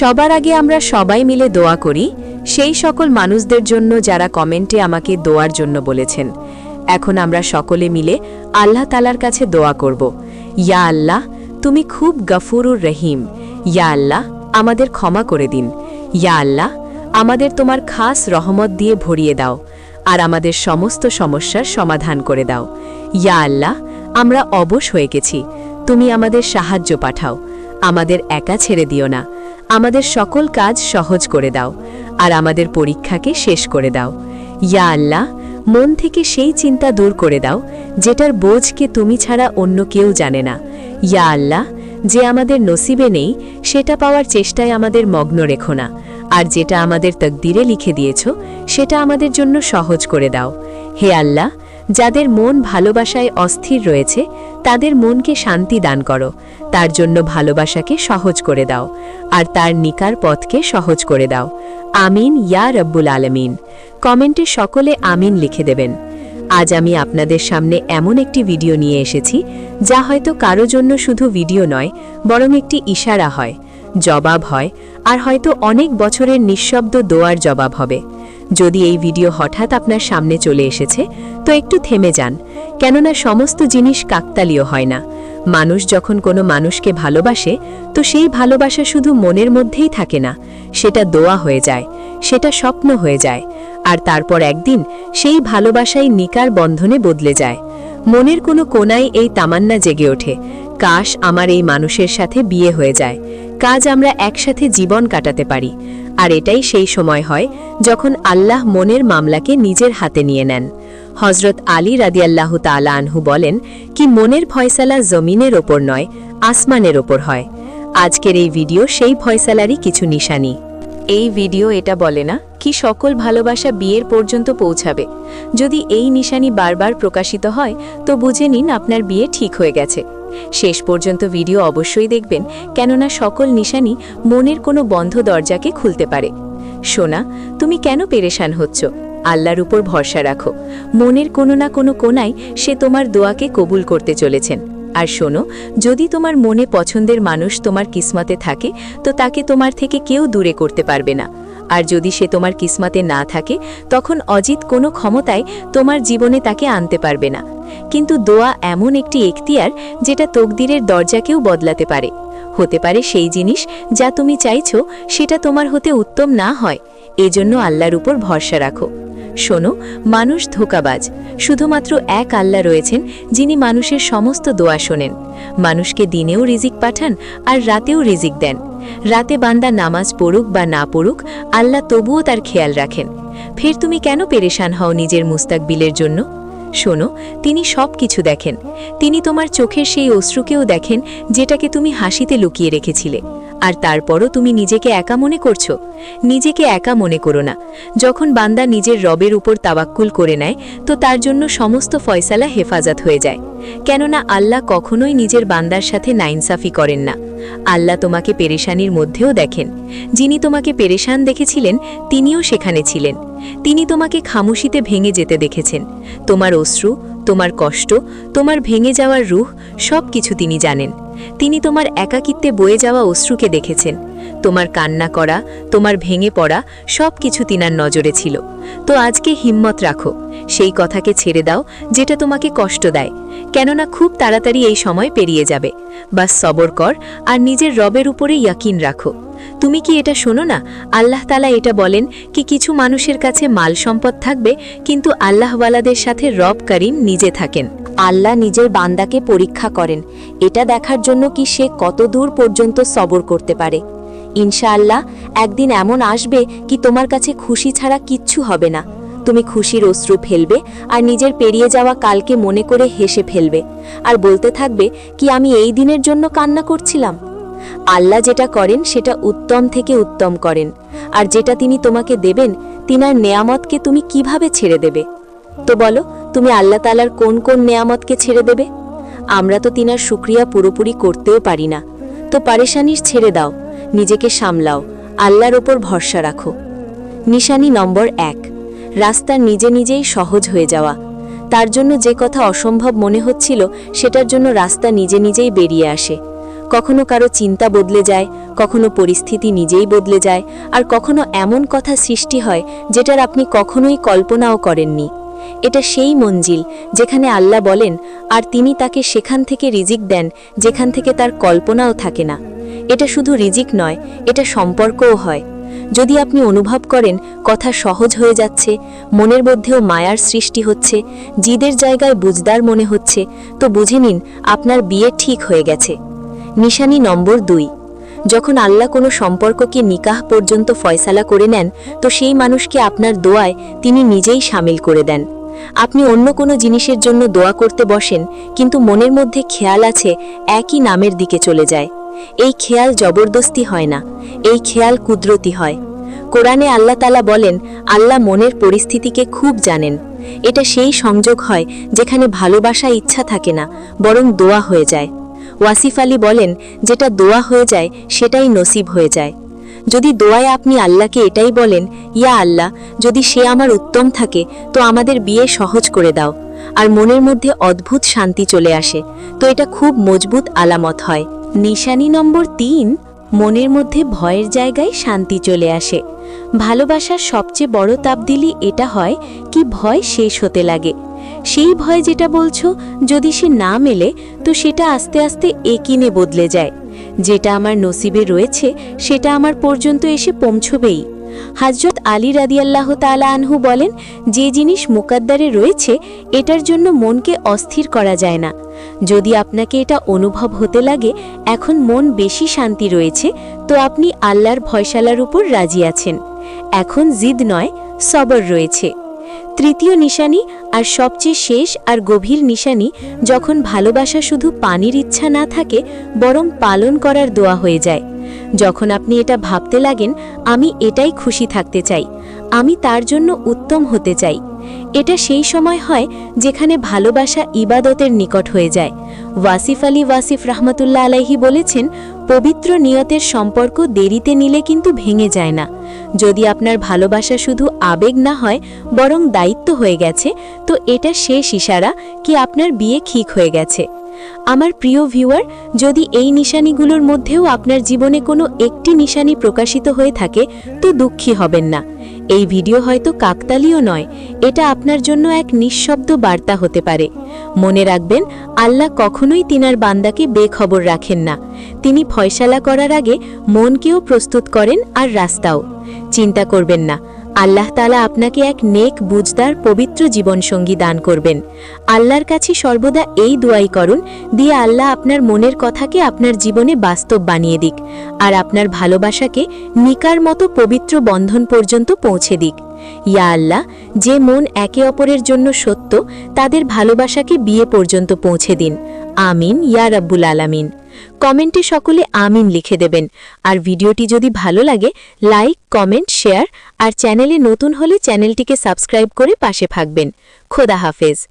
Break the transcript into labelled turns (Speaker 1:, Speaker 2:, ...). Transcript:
Speaker 1: সবার আগে আমরা সবাই মিলে দোয়া করি, সেই সকল মানুষদের জন্য যারা কমেন্টে আমাকে দোয়ার জন্য বলেছেন। এখন আমরা সকলে মিলে আল্লাহ তালার কাছে দোয়া করব। ইয়া আল্লাহ, তুমি খুব গফুরুর রহিম। ইয়া আল্লাহ, আমাদের ক্ষমা করে দিন। ইয়া আল্লাহ, আমাদের তোমার খাস রহমত দিয়ে ভরিয়ে দাও আর আমাদের সমস্ত সমস্যার সমাধান করে দাও। ইয়া আল্লাহ, আমরা অবশ হয়ে গেছি। তুমি আমাদের সাহায্য পাঠাও। আমাদের একা ছেড়ে দিও না। আমাদের সকল কাজ সহজ করে দাও, আর আমাদের পরীক্ষাকে শেষ করে দাও। ইয়া আল্লাহ, মন থেকে সেই চিন্তা দূর করে দাও, যেটার বোঝকে তুমি ছাড়া অন্য কেউ জানে না। ইয়া আল্লাহ, যে আমাদের নসিবে নেই, সেটা পাওয়ার চেষ্টায় আমাদের মগ্ন রেখো না, আর যেটা আমাদের তকদিরে লিখে দিয়েছ, সেটা আমাদের জন্য সহজ করে দাও। হে আল্লাহ যাদের মন ভালোবাসায় অস্থির রয়েছে, তাদের মনকে শান্তি দান করো। তার জন্য ভালোবাসাকে সহজ করে দাও, আর তার নিকার পথকে সহজ করে দাও। আমিন, ইয়া রব্বুল আলমিন। কমেন্টে সকলে আমিন লিখে দেবেন। আজ আমি আপনাদের সামনে এমন একটি ভিডিও নিয়ে এসেছি, যা হয়তো কারও জন্য শুধু ভিডিও নয়, বরং একটি ইশারা হয়। জবাব হয়, আর হয়তো অনেক বছরের নিঃশব্দ দোয়ার জবাব হবে। যদি এই ভিডিও হঠাৎ আপনার সামনে চলে এসেছে, তো একটু থেমে যান, কেননা সমস্ত জিনিস কাকতালীয় হয় না। মানুষ যখন কোনো মানুষকে ভালোবাসে, তো সেই ভালোবাসা শুধু মনের মধ্যেই থাকে না, সেটা দোয়া হয়ে যায়, সেটা স্বপ্ন হয়ে যায়, আর তারপর একদিন সেই ভালোবাসাই নিকার বন্ধনে বদলে যায়। মনের কোনো কোনায় এই তামান্না জেগে ওঠে, কাশ আমার এই মানুষের সাথে বিয়ে হয়ে যায়, কাজ আমরা একসাথে জীবন কাটাতে পারি আর এটাই সেই সময় হয় যখন আল্লাহ মনের মামলাকে নিজের হাতে নিয়ে নেন। হজরত আলী রাদিয়াল্লাহু তালা আনহু বলেন, কি মনের ফয়সালা জমিনের ওপর নয়, আসমানের ওপর হয়। আজকের এই ভিডিও সেই ফয়সালারই কিছু নিশানি। এই ভিডিও এটা বলে না, কি সকল ভালোবাসা বিয়ের পর্যন্ত পৌঁছাবে। যদি এই নিশানি বারবার প্রকাশিত হয়, তো বুঝে নিন আপনার বিয়ে ঠিক হয়ে গেছে। শেষ পর্যন্ত ভিডিও অবশ্যই দেখবেন, কেননা সকল নিশানি মনের কোনো বন্ধ দরজাকে খুলতে পারে। সোনা, তুমি কেন পেরেশান হচ্ছ? আল্লাহর উপর ভরসা রাখো। মনের কোনো না কোনো কোনায় সে তোমার দোয়াকে কবুল করতে চলেছেন। আর শোনো, যদি তোমার মনে পছন্দের মানুষ তোমার কিসমতে থাকে, তো তাকে তোমার থেকে কেউ দূরে করতে পারবে না। আর যদি সে তোমার কিসমতে না থাকে, তখন অজিত কোনো ক্ষমতায় তোমার জীবনে তাকে আনতে পারবে না। কিন্তু দোয়া এমন একটি এখতিয়ার যেটা তকদিরের দরজাকেও বদলাতে পারে। হতে পারে সেই জিনিস যা তুমি চাইছ, সেটা তোমার হতে উত্তম না হয়। এজন্য আল্লাহর উপর ভরসা রাখো। শোনো, মানুষ ধোকাবাজ। শুধুমাত্র এক আল্লাহ রয়েছেন, যিনি মানুষের সমস্ত দোয়া শোনেন। মানুষকে দিনেও রিজিক পাঠান আর রাতেও রিজিক দেন। রাতে বান্দা নামাজ পড়ুক বা না পড়ুক, আল্লাহ তবুও তার খেয়াল রাখেন। ফের তুমি কেন পেরেশান হও নিজের মুস্তাকবিলের জন্য? শোনো, তিনি সব কিছু দেখেন। তিনি তোমার চোখের সেই অশ্রুকেও দেখেন, যেটাকে তুমি হাসিতে লুকিয়ে রেখেছিলে। আর তারপরও তুমি নিজেকে একা মনে করছ? নিজেকে একা মনে করো না। যখন বান্দা নিজের রবের উপর তাবাক্কুল করে নেয়, তো তার জন্য সমস্ত ফয়সালা হেফাজত হয়ে যায়। কেননা আল্লাহ কখনোই নিজের বান্দার সাথে নাইনসাফি করেন না। আল্লাহ তোমাকে পেরেশানির মধ্যেও দেখেন। যিনি তোমাকে পেরেশান দেখেছিলেন, তিনিও সেখানে ছিলেন। তিনি তোমাকে খামুশিতে ভেঙে যেতে দেখেছেন। তোমার অশ্রু, তোমার কষ্ট, তোমার ভেঙে যাওয়ার রুহ, সব কিছু তিনি জানেন। তিনি তোমার একাকিত্বে বয়ে যাওয়া অশ্রুকে দেখেছেন। তোমার কান্না করা, তোমার ভেঙে পড়া, সব কিছু তিনার নজরে ছিল। তো আজকে হিম্মত রাখো। সেই কথাকে ছেড়ে দাও, যেটা তোমাকে কষ্ট দেয়। কেননা খুব তাড়াতাড়ি এই সময় পেরিয়ে যাবে। বাস সবর কর আর নিজের রবের উপরে ইয়াকিন রাখো। তুমি কি এটা শোনো না? আল্লাহ তালা এটা বলেন কি কিছু মানুষের কাছে মাল সম্পদ থাকবে, কিন্তু আল্লাহওয়ালাদের সাথে রব করিম নিজে থাকেন।
Speaker 2: আল্লাহ নিজের বান্দাকে পরীক্ষা করেন। এটা দেখার জন্য কি সে কত দূর পর্যন্ত সবর করতে পারে। ইনশাআল্লাহ, একদিন এমন আসবে কি তোমার কাছে খুশি ছাড়া কিচ্ছু হবে না। তুমি খুশির অশ্রু ফেলবে আর নিজের পেরিয়ে যাওয়া কালকে মনে করে হেসে ফেলবে। আর বলতে থাকবে, কি আমি এই দিনের জন্য কান্না করছিলাম? আল্লাহ যেটা করেন, সেটা উত্তম থেকে উত্তম করেন। আর যেটা তিনি তোমাকে দেবেন, তিনার নেয়ামতকে তুমি কীভাবে ছেড়ে দেবে? তো বলো, তুমি আল্লাহ তালার কোন কোন নেয়ামতকে ছেড়ে দেবে? আমরা তো তিনার সুক্রিয়া পুরোপুরি করতেও পারি না। তো পারেশানির ছেড়ে দাও, নিজেকে সামলাও, আল্লাহর ওপর ভরসা রাখো। নিশানি নম্বর এক। রাস্তা নিজে নিজেই সহজ হয়ে যাওয়া। তার জন্য যে কথা অসম্ভব মনে হচ্ছিল, সেটার জন্য রাস্তা নিজে নিজেই বেরিয়ে আসে। কখনো কারও চিন্তা বদলে যায়, কখনো পরিস্থিতি নিজেই বদলে যায়, আর কখনো এমন কথা সৃষ্টি হয়, যেটার আপনি কখনোই কল্পনাও করেননি। এটা সেই মঞ্জিল, যেখানে আল্লাহ বলেন, আর তিনি তাকে সেখান থেকে রিজিক দেন, যেখান থেকে তার কল্পনাও থাকে না। এটা শুধু রিজিক নয়, এটা সম্পর্কও হয়। যদি আপনি অনুভব করেন কথা সহজ হয়ে যাচ্ছে, মনের মধ্যেও মায়ার সৃষ্টি হচ্ছে, জিদের জায়গায় বুঝদার মনে হচ্ছে, তো বুঝে নিন আপনার বিয়ে ঠিক হয়ে গেছে। নিশানি নম্বর দুই। যখন আল্লাহ কোনো সম্পর্ককে নিকাহ পর্যন্ত ফয়সালা করে নেন, তো সেই মানুষকে আপনার দোয়ায় তিনি নিজেই সামিল করে দেন। আপনি অন্য কোনো জিনিসের জন্য দোয়া করতে বসেন, কিন্তু মনের মধ্যে খেয়াল আছে একই নামের দিকে চলে যায়। এই খেয়াল জবরদস্তি হয় না, এই খেয়াল কুদরতি হয়। কোরআনে আল্লাহ তালা বলেন, আল্লাহ মনের পরিস্থিতিকে খুব জানেন। এটা সেই সংযোগ হয় যেখানে ভালোবাসা ইচ্ছা থাকে না, বরং দোয়া হয়ে যায়। ওয়াসিফ আলী বলেন, যেটা দোয়া হয়ে যায়, সেটাই নসিব হয়ে যায়। যদি দোয়ায় আপনি আল্লাহকে এটাই বলেন, ইয়া আল্লাহ, যদি সে আমার উত্তম থাকে, তো আমাদের বিয়ে সহজ করে দাও। আর মনের মধ্যে অদ্ভুত শান্তি চলে আসে, তো এটা খুব মজবুত আলামত হয়। নিশানি নম্বর তিন, মনের মধ্যে ভয়ের জায়গায় শান্তি চলে আসে। ভালোবাসার সবচেয়ে বড় তাবদিলি এটা হয় কি ভয় শেষ হতে লাগে। সেই ভয় যেটা বলছো, যদি সে না মেলে, তো সেটা আস্তে আস্তে একিনে বদলে যায়। যেটা আমার নসিবে রয়েছে, সেটা আমার পর্যন্ত এসে পৌঁছবেই। হাজরত আলী রাদিয়াল্লাহ তালা আনহু বলেন, যে জিনিস মুকাদ্দারে রয়েছে, এটার জন্য মনকে অস্থির করা যায় না। যদি আপনাকে এটা অনুভব হতে লাগে, এখন মন বেশি শান্তি রয়েছে, তো আপনি আল্লাহর ভয়শালার উপর রাজি আছেন। এখন জিদ নয়, সবর রয়েছে। তৃতীয় নিশানি আর সবচেয়ে শেষ আর গভীর নিশানি যখন ভালোবাসা শুধু পানির ইচ্ছা না থাকে, বরং পালন করার দোয়া হয়ে যায়। যখন আপনি এটা ভাবতে লাগেন, আমি এটাই খুশি থাকতে চাই। আমি তার জন্য উত্তম হতে চাই। এটা সেই সময় হয় যেখানে ভালোবাসা ইবাদতের নিকট হয়ে যায়। ওয়াসিফ আলী ওয়াসিফ রহমতুল্লাহ আলাইহি বলেছেন, পবিত্র নিয়তের সম্পর্ক দেরিতে নিলে কিন্তু ভেঙে যায় না। যদি আপনার ভালোবাসা শুধু আবেগ না হয়, বরং দায়িত্ব হয়ে গেছে, তো এটা শেষ ইশারা কি আপনার বিয়ে ঠিক হয়ে গেছে। আমার প্রিয় ভিউয়ার, যদি এই নিশানিগুলোর মধ্যেও আপনার জীবনে কোনো একটি নিশানি প্রকাশিত হয়ে থাকে, তো দুঃখী হবেন না। এই ভিডিও হয়তো কাকতালিও নয়, এটা আপনার জন্য এক নিঃশব্দ বার্তা হতে পারে। মনে রাখবেন, আল্লাহ কখনোই তিনার বান্দাকে বেখবর রাখেন না। তিনি ফয়সালা করার আগে মনকেও প্রস্তুত করেন আর রাস্তাও। চিন্তা করবেন না আল্লাহ তালা আপনাকে এক নেক, বুঝদার, পবিত্র জীবনসঙ্গী দান করবেন। আল্লাহর কাছে সর্বদা এই দোয়াই করুন, দিয়ে আল্লাহ আপনার মনের কথাকে আপনার জীবনে বাস্তব বানিয়ে দিক, আর আপনার ভালোবাসাকে নিকার মতো পবিত্র বন্ধন পর্যন্ত পৌঁছে দিক। ইয়া আল্লাহ, যে মন একে অপরের জন্য সত্য, তাদের ভালোবাসাকে বিয়ে পর্যন্ত পৌঁছে দিন। আমিন, ইয়া রাব্বুল আলামিন। কমেন্টে সকলে আমিন লিখে দেবেন। আর ভিডিওটি যদি ভালো লাগে, লাইক, কমেন্ট, শেয়ার আর চ্যানেলে নতুন হলে চ্যানেলটিকে সাবস্ক্রাইব করে পাশে থাকবেন। খোদা হাফেজ।